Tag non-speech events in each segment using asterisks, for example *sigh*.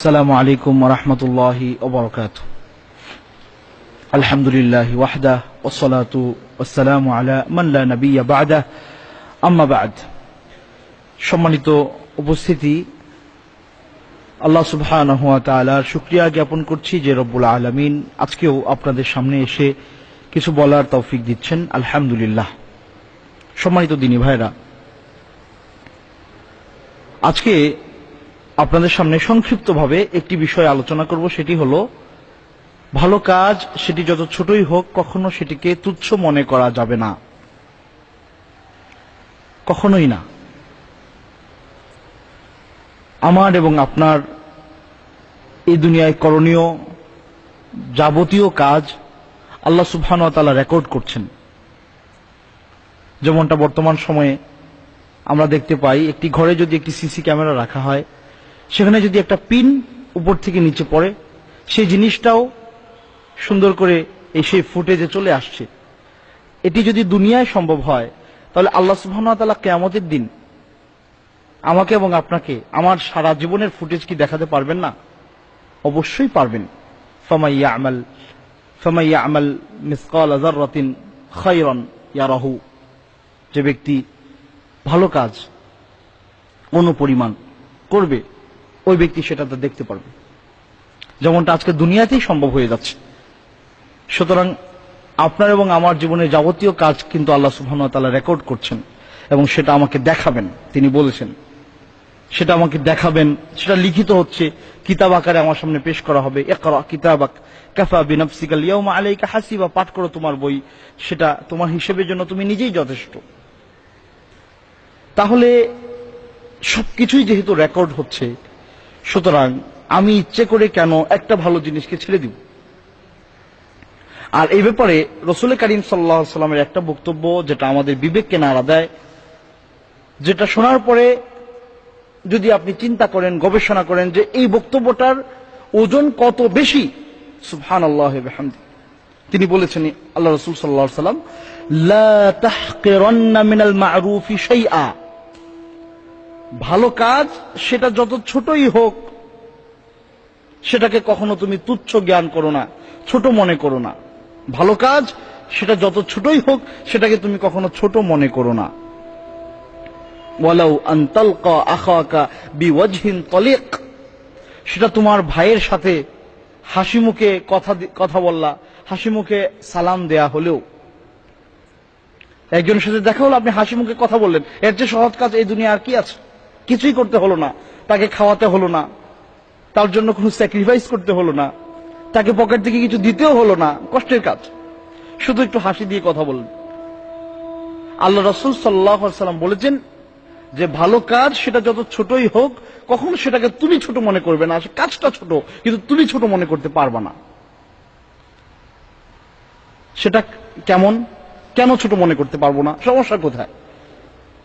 السلام عليكم ورحمة الله وبركاته الحمد لله وحده والصلاة والسلام على من لا نبي بعده أما بعد সম্মানিত উপস্থিতি আল্লাহ সুবহানাহু ওয়া তাআলার শুকরিয়া জ্ঞাপন করছি যে রব্বুল আলামিন আজকেও আপনাদের সামনে এসে কিছু বলার তৌফিক দিচ্ছেন আলহামদুলিল্লাহ সম্মানিত দিনী ভাইরা আজকে আপনাদের সামনে সংক্ষিপ্তভাবে একটি বিষয় আলোচনা করব, সেটি হল, ভালো কাজ সেটি যত ছোটই হোক, কখনো সেটিকে তুচ্ছ মনে করা যাবে না। কখনোই না। আমার এবং আপনার এই দুনিয়ায় করণীয় যাবতীয় কাজ আল্লাহ সুবহান তালা রেকর্ড করছেন। যেমনটা বর্তমান সময়ে আমরা দেখতে পাই, একটি ঘরে যদি একটি সিসি ক্যামেরা রাখা হয় সেখানে যদি একটা পিন উপর থেকে নিচে পড়ে, সেই জিনিসটাও সুন্দর করে এই সেই ফুটেজে চলে আসছে। এটি যদি দুনিয়ায় সম্ভব হয়, তাহলে আল্লাহ সুবাহতাল্লাহ কেয়ামতের দিন আমাকে এবং আপনাকে আমার সারা জীবনের ফুটেজ কি দেখাতে পারবেন না? অবশ্যই পারবেন। ফমাইয়া আমাল ফমাইয়া আমাল মিসকাল আজাররাতিন খাইরন ইয়ারাহু। যে ব্যক্তি ভালো কাজ অনুপরিমাণ করবে ওই ব্যক্তি সেটা দেখতে পারবে। যেমনটা আজকে দুনিয়াতেই সম্ভব হয়ে যাচ্ছে। সুতরাং আপনার এবং আমার জীবনের যাবতীয় কাজ কিন্তু আল্লাহ সুবহান তাআলা রেকর্ড করছেন এবং সেটা আমাকে দেখাবেন, তিনি বলেছেন। সেটা আমাকে দেখাবেন, সেটা লিখিত হচ্ছে, কিতাব আকারে আমার সামনে পেশ করা হবে। হাসিবা, পাঠ করো তোমার বই, সেটা তোমার হিসেবের জন্য তুমি নিজেই যথেষ্ট। তাহলে সবকিছুই যেহেতু রেকর্ড হচ্ছে সুতরাং আমি ইচ্ছে করে কেন একটা ভালো জিনিসকে ছেড়ে দিব? আর এই ব্যাপারে রসুল করিম সাল্লাহ সাল্লামের একটা বক্তব্য যেটা আমাদের বিবেককে নাড়া দেয়, যেটা শোনার পরে যদি আপনি চিন্তা করেন, গবেষণা করেন যে এই বক্তব্যটার ওজন কত বেশি সুবহান আল্লাহ তিনি বলেছেন, আল্লাহ রসুল সাল্লাহ সাল্লাম, লা তাহকিরান্না মিনাল মা'রুফি শাইআ। ভালো কাজ সেটা যত ছোটই হোক, সেটাকে কখনো তুমি তুচ্ছ জ্ঞান করো না, ছোট মনে করো না। ভালো কাজ সেটা যত ছোটই হোক, সেটাকে তুমি কখনো ছোট মনে করো না। সেটা তোমার ভাইয়ের সাথে হাসি মুখে কথা কথা বললা, হাসি মুখে সালাম দেয়া হলেও। একজনের সাথে দেখা হলো, আপনি হাসি মুখে কথা বললেন। এর যে সহজ কাজ এই দুনিয়া আর কি আছে? কিছুই করতে হলো না। তাকে খাওয়াতে হলো না। তার জন্য কোনো স্যাক্রিফাইস করতে হলো না। তাকে পকেট থেকে কিছু দিতেও হলো না। কষ্টের কাজ। শুধু একটু হাসি দিয়ে কথা বললেন আল্লাহ রসুল সাল্লাহ সাল্লাম বলেছেন যে, ভালো কাজ সেটা যত ছোটই হোক, কখনো সেটাকে তুমি ছোট মনে করবে না। কাজটা ছোট, কিন্তু তুমি ছোট মনে করতে পারবা না। সেটা কেমন? কেন ছোট মনে করতে পারব না? সমস্যা কোথায়?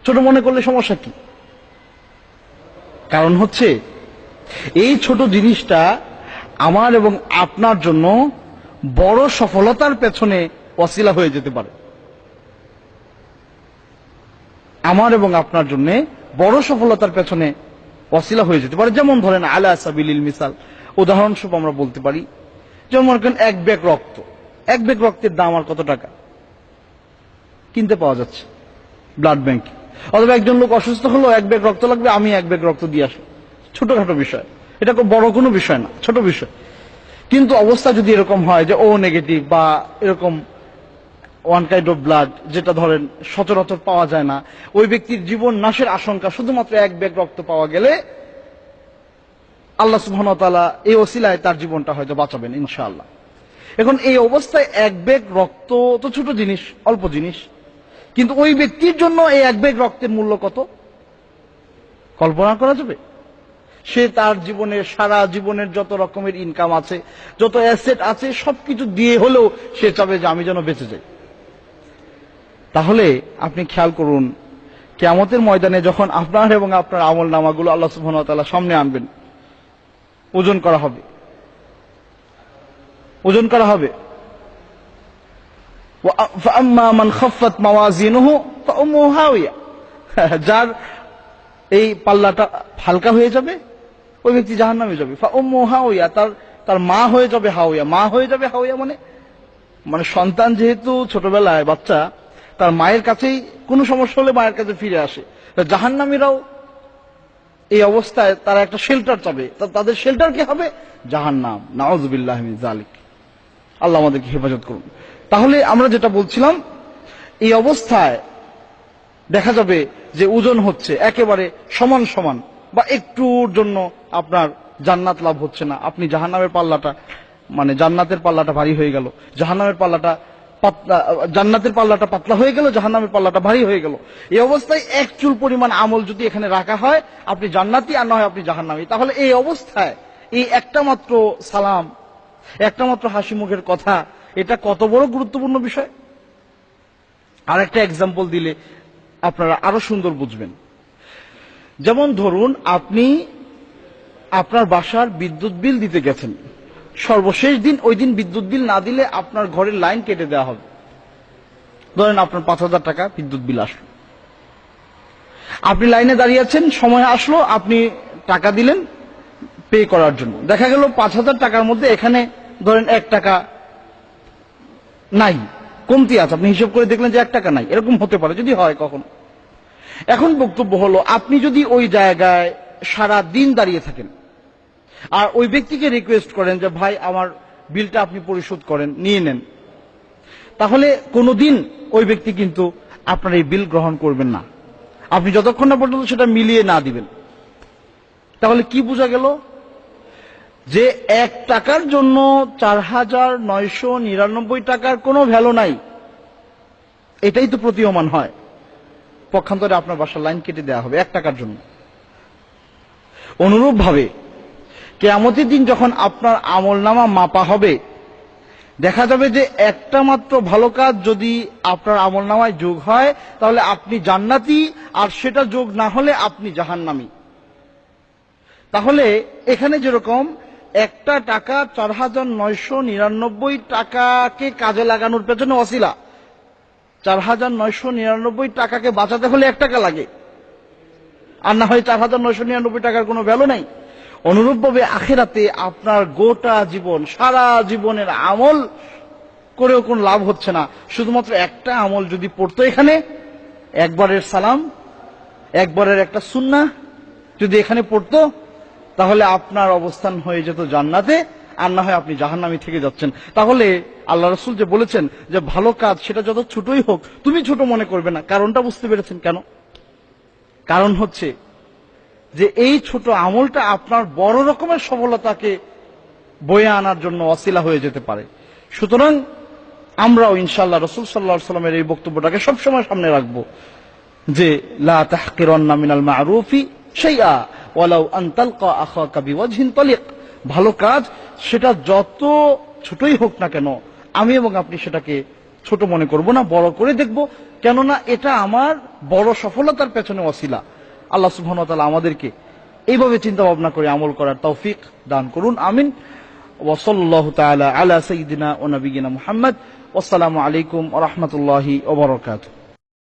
ছোট মনে করলে সমস্যা কি? কারণ হচ্ছে, এই ছোট জিনিসটা আমার এবং আপনার জন্য বড় সফলতার পেছনে অশিলা হয়ে যেতে পারে। আমার এবং আপনার জন্য বড় সফলতার পেছনে অশিলা হয়ে যেতে পারে। যেমন ধরেন, আলা সাবিলিল মিসাল। উদাহরণস্বরূপ আমরা বলতে পারি, যেমন মনে করেন, এক ব্যাগ রক্ত। এক ব্যাগ রক্তের দাম আর কত টাকা? কিনতে পাওয়া যাচ্ছে, ব্লাড ব্যাংক। অথবা একজন লোক অসুস্থ হলো, এক ব্যাগ রক্ত লাগবে, আমি এক ব্যাগ রক্ত দিয়ে আসব। ছোটখাটো বিষয়। এটা বড় কোনো বিষয় না, ছোট বিষয়। কিন্তু অবস্থা যদি এরকম হয় যে ও নেগেটিভ বা এরকম ওয়ান কাইন্ড অফ ব্লাড যেটা ধরেন সচরাচর পাওয়া যায় না, ওই ব্যক্তির জীবন নাশের আশঙ্কা শুধুমাত্র এক ব্যাগ রক্ত পাওয়া গেলে আল্লাহ সুবহান তাআলা এই ওসিলায় তার জীবনটা হয়তো বাঁচাবেন ইনশাআল্লাহ। এখন এই অবস্থায় এক ব্যাগ রক্ত তো ছোট জিনিস, অল্প জিনিস। কিন্তু ওই ব্যক্তির জন্য এই এক ব্যাগ রক্তের মূল্য কত? কল্পনা করা যাবে? সে তার জীবনের, সারা জীবনের যত রকমের ইনকাম আছে, যত অ্যাসেট আছে, সবকিছু দিয়ে হলেও সে চাবে যে আমি যেন বেঁচে যাই। তাহলে আপনি খেয়াল করুন, কেয়ামতের ময়দানে যখন আপনার এবং আপনার আমল নামাগুলো আল্লাহ তাআলা সামনে আনবেন, ওজন করা হবে। ওজন করা হবে। *laughs* যার এই পাল্লাটা হালকা হয়ে যাবে, ওই ব্যক্তি জাহান নামে যাবে হাওয়া তার তার মা হয়ে যাবে হাওয়া মা হয়ে যাবে হাওয়া মানে মানে সন্তান যেহেতু ছোটবেলায় বাচ্চা, তার মায়ের কাছেই কোনো সমস্যা হলে মায়ের কাছে ফিরে আসে। জাহান্নামীরাও এই অবস্থায় তারা একটা শেল্টার চাবে। তাদের শেল্টার কি হবে? জাহান্নাম। নাওজুবিল্লাহ জালিক আল্লাহ আমাদেরকে হেফাজত করুন। তাহলে আমরা যেটা বলছিলাম, এই অবস্থায় দেখা যাবে যে ওজন হচ্ছে একেবারে সমান সমান বা একটুর জন্য আপনার জান্নাত লাভ হচ্ছে না। আপনি জাহান্নামের পাল্লাটা মানে জান্নাতের পাল্লাটা ভারী হয়ে গেল। জাহান্নামের পাল্লাটা পাতলা, জান্নাতের পাল্লাটা পাতলা হয়ে গেল, জাহান্নামের পাল্লাটা ভারী হয়ে গেল। এই অবস্থায় এক চুল পরিমাণ আমল যদি এখানে রাখা হয়, আপনি জান্নাতি আর না হয় আপনি জাহান্নামী। তাহলে এই অবস্থায় এই একটা মাত্র সালাম, একটা মাত্র হাসি মুখের কথা এটা কত বড় গুরুত্বপূর্ণ বিষয়? আর একটা এক্সাম্পল দিলে আপনারা আরও সুন্দর বুঝবেন। যেমন ধরুন, আপনি আপনার বাসার বিদ্যুৎ বিল দিতে গেছেন। সর্বশেষ দিন, ওই দিন বিদ্যুৎ বিল না দিলে আপনার ঘরের লাইন কেটে দেওয়া হবে। ধরেন আপনার পাঁচ হাজার টাকা বিদ্যুৎ বিল আসলো। আপনি লাইনে দাঁড়িয়ে আছেন, সময় আসলো, আপনি টাকা দিলেন পে করার জন্য। দেখা গেল পাঁচ হাজার টাকার মধ্যে এখানে ধরেন এক টাকা নাই। কমতি আছে। আপনি হিসেব করে দেখলেন যে এক টাকা নাই। এরকম হতে পারে। যদি হয়, কখনো। এখন বক্তব্য হলো, আপনি যদি ওই জায়গায় সারা দিন দাঁড়িয়ে থাকেন, আর ওই ব্যক্তিকে রিকোয়েস্ট করেন যে, ভাই, আমার বিলটা আপনি পরিশোধ করেন, নিয়ে নেন। তাহলে কোনোদিন ওই ব্যক্তি কিন্তু আপনার এই বিল গ্রহণ করবেন না। আপনি যতক্ষণ না পর্যন্ত সেটা মিলিয়ে না দিবেন। তাহলে কি বোঝা গেল? যে এক টাকার জন্য চার হাজার নয়শো নিরানব্বই টাকার কোনো ভ্যালু নাই। এটাই তো প্রতীয়মান হয়। পক্ষান্তরে আপনার বাসার লাইন কেটে দেওয়া হবে এক টাকার জন্য। অনুরূপ ভাবে কেয়ামতের দিন যখন আপনার আমল নামা মাপা হবে, দেখা যাবে যে একটা মাত্র ভালো কাজ যদি আপনার আমল নামায় যোগ হয়, তাহলে আপনি জান্নাতি আর সেটা যোগ না হলে আপনি জাহান্নামী। তাহলে এখানে যেরকম একটা টাকা চার হাজার নয়শো নিরানব্বই টাকাকে কাজে লাগানোর পেছনে অসিলা চার হাজার নয়শো নিরানব্বই টাকাকে বাঁচাতে হলে এক টাকা লাগে। আর না হয় চার হাজার নয়শো নিরানব্বই টাকার কোনো ভ্যালু নাই। অনুরূপভাবে আখেরাতে আপনার গোটা জীবন, সারা জীবনের আমল করেও কোনো লাভ হচ্ছে না। শুধুমাত্র একটা আমল যদি পড়তো এখানে, একবারের সালাম, একবারের একটা সুন্না যদি এখানে পড়তো তাহলে আপনার অবস্থান হয়ে যেত জান্নাতে, আর না হয় আপনি জাহান্নামি থেকে যাচ্ছেন। তাহলে আল্লাহ রসুল যে বলেছেন যে ভালো কাজ সেটা যত ছোটই হোক, তুমি ছোট মনে করবে না। কারণটা বুঝতে পেরেছেন কেন? কারণ হচ্ছে যে এই ছোট আমলটা আপনার বড় রকমের সফলতাকে বয়ে আনার জন্য অশিলা হয়ে যেতে পারে। সুতরাং আমরাও ইনশাল্লাহ রসুল সাল্লাহ সাল্লামের এই বক্তব্যটাকে সবসময় সামনে রাখব যে, লা তাহকিরান্না মিনাল মারুফি শাইআ। ওয়ালাউ আন তালকা আখাকা বিওয়াজহিন তালিক। ভালো কাজ, সেটা যত ছোটই হোক না কেন, আমি এবং আপনি সেটাকে ছোট মনে করব না, বড় করে দেখব, কেননা এটা আমার বড় সফলতার পেছনে অসিলা আল্লাহ সুবহান তাআলা আমাদেরকে এইভাবে চিন্তা ভাবনা করে আমল করার তৌফিক দান করুন, আমিন। ওসল্লাহ তাআলা আলা সাইয়্যিদিনা ওয়া নাবিয়িনা মুহাম্মদ। ওয়াসসালামু আলাইকুম ওয়া রাহমাতুল্লাহি ওয়া বারাকাতুহু।